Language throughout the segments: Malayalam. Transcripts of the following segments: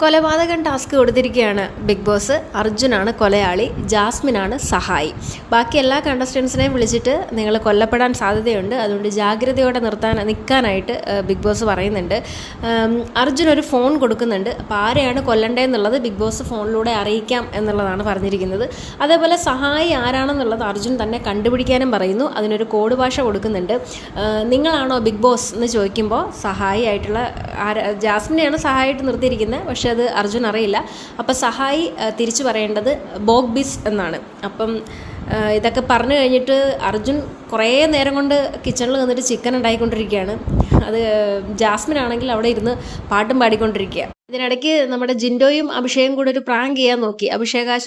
കൊലപാതകം ടാസ്ക് കൊടുത്തിരിക്കുകയാണ് ബിഗ് ബോസ്. അർജുനാണ് കൊലയാളി ജാസ്മിനാണ് സഹായി. ബാക്കി എല്ലാ കണ്ടസ്റ്റൻസിനെയും വിളിച്ചിട്ട് നിങ്ങൾ കൊല്ലപ്പെടാൻ സാധ്യതയുണ്ട്. അതുകൊണ്ട് ജാഗ്രതയോടെ നിർത്താൻ നിൽക്കാനായിട്ട് ബിഗ് ബോസ് പറയുന്നുണ്ട്. അർജുൻ ഒരു ഫോൺ കൊടുക്കുന്നുണ്ട്. അപ്പോൾ ആരെയാണ് കൊല്ലണ്ടേന്നുള്ളത് ബിഗ് ബോസ് ഫോണിലൂടെ അറിയിക്കാം എന്നുള്ളതാണ് പറഞ്ഞിരിക്കുന്നത്. അതേപോലെ സഹായി ആരാണെന്നുള്ളത് അർജുൻ തന്നെ കണ്ടുപിടിക്കാനും പറയുന്നു. അതിനൊരു കോഡ് ഭാഷ കൊടുക്കുന്നുണ്ട്. നിങ്ങളാണോ ബിഗ് ബോസ് എന്ന് ചോദിക്കുമ്പോൾ സഹായി ആയിട്ടുള്ള ആരാ ജാസ്മിനെയാണ് സഹായിട്ട് നിർത്തിയിരിക്കുന്നത്. പക്ഷെ അത് അർജുൻ അറിയില്ല. അപ്പം സഹായി തിരിച്ചു പറയേണ്ടത് ബോഗ്ബിസ് എന്നാണ്. അപ്പം ഇതൊക്കെ പറഞ്ഞു കഴിഞ്ഞിട്ട് അർജുൻ കുറേ നേരം കൊണ്ട് കിച്ചണിൽ നിന്നിട്ട് ചിക്കൻ ഉണ്ടായിക്കൊണ്ടിരിക്കുകയാണ്. അത് ജാസ്മിൻ ആണെങ്കിൽ അവിടെ ഇരുന്ന് പാട്ടും പാടിക്കൊണ്ടിരിക്കുക. ഇതിനിടയ്ക്ക് നമ്മുടെ ജിൻഡോയും അഭിഷേകും കൂടെ ഒരു പ്രാങ്ക് ചെയ്യാൻ നോക്കി. അഭിഷേക ആ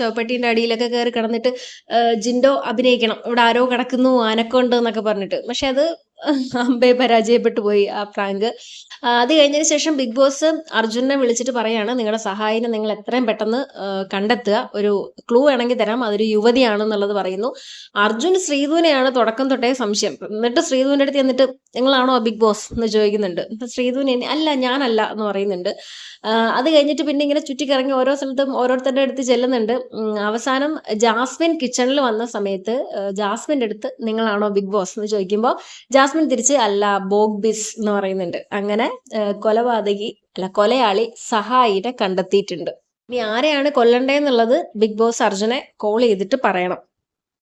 അടിയിലൊക്കെ കയറി കിടന്നിട്ട് ജിൻഡോ അഭിനയിക്കണം. ഇവിടെ ആരോ കിടക്കുന്നു ആനക്കുണ്ട് എന്നൊക്കെ പറഞ്ഞിട്ട്. പക്ഷെ അത് അമ്പേ പരാജയപ്പെട്ടു പോയി ആ പ്രാങ്ക്. അത് കഴിഞ്ഞതിന് ശേഷം ബിഗ് ബോസ് അർജുനെ വിളിച്ചിട്ട് പറയാണ് നിങ്ങളുടെ സഹായിനെ നിങ്ങൾ എത്രയും പെട്ടെന്ന് കണ്ടെത്തുക. ഒരു ക്ലൂ വേണമെങ്കിൽ തരാം. അതൊരു യുവതിയാണെന്നുള്ളത് പറയുന്നു. അർജുൻ ശ്രീധുവിനെയാണ് തുടക്കം തൊട്ടേ സംശയം. എന്നിട്ട് ശ്രീധുവിന്റെ അടുത്ത് എന്നിട്ട് നിങ്ങളാണോ ബിഗ് ബോസ്? എന്ന് ചോദിക്കുന്നുണ്ട്. ശ്രീധുവിനെ അല്ല ഞാനല്ല എന്ന് പറയുന്നുണ്ട്. അത് കഴിഞ്ഞിട്ട് പിന്നെ ഇങ്ങനെ ചുറ്റിക്കറങ്ങി ഓരോ സ്ഥലത്തും ഓരോരുത്തരുടെ അടുത്ത് ചെല്ലുന്നുണ്ട്. അവസാനം ജാസ്മിൻ കിച്ചണിൽ വന്ന സമയത്ത് ജാസ്മിന്റെ അടുത്ത് നിങ്ങളാണോ ബിഗ് ബോസ്? എന്ന് ചോദിക്കുമ്പോൾ ജാസ്മിൻ തിരിച്ച് അല്ല ബോഗ്ബിസ് എന്ന് പറയുന്നുണ്ട്. അങ്ങനെ കൊലപാതകി അല്ല കൊലയാളി സഹായിനെ കണ്ടെത്തിയിട്ടുണ്ട്. ഇനി ആരെയാണ് കൊല്ലണ്ടേന്നുള്ളത് ബിഗ് ബോസ് അർജുനെ കോൾ ചെയ്തിട്ട് പറയണം.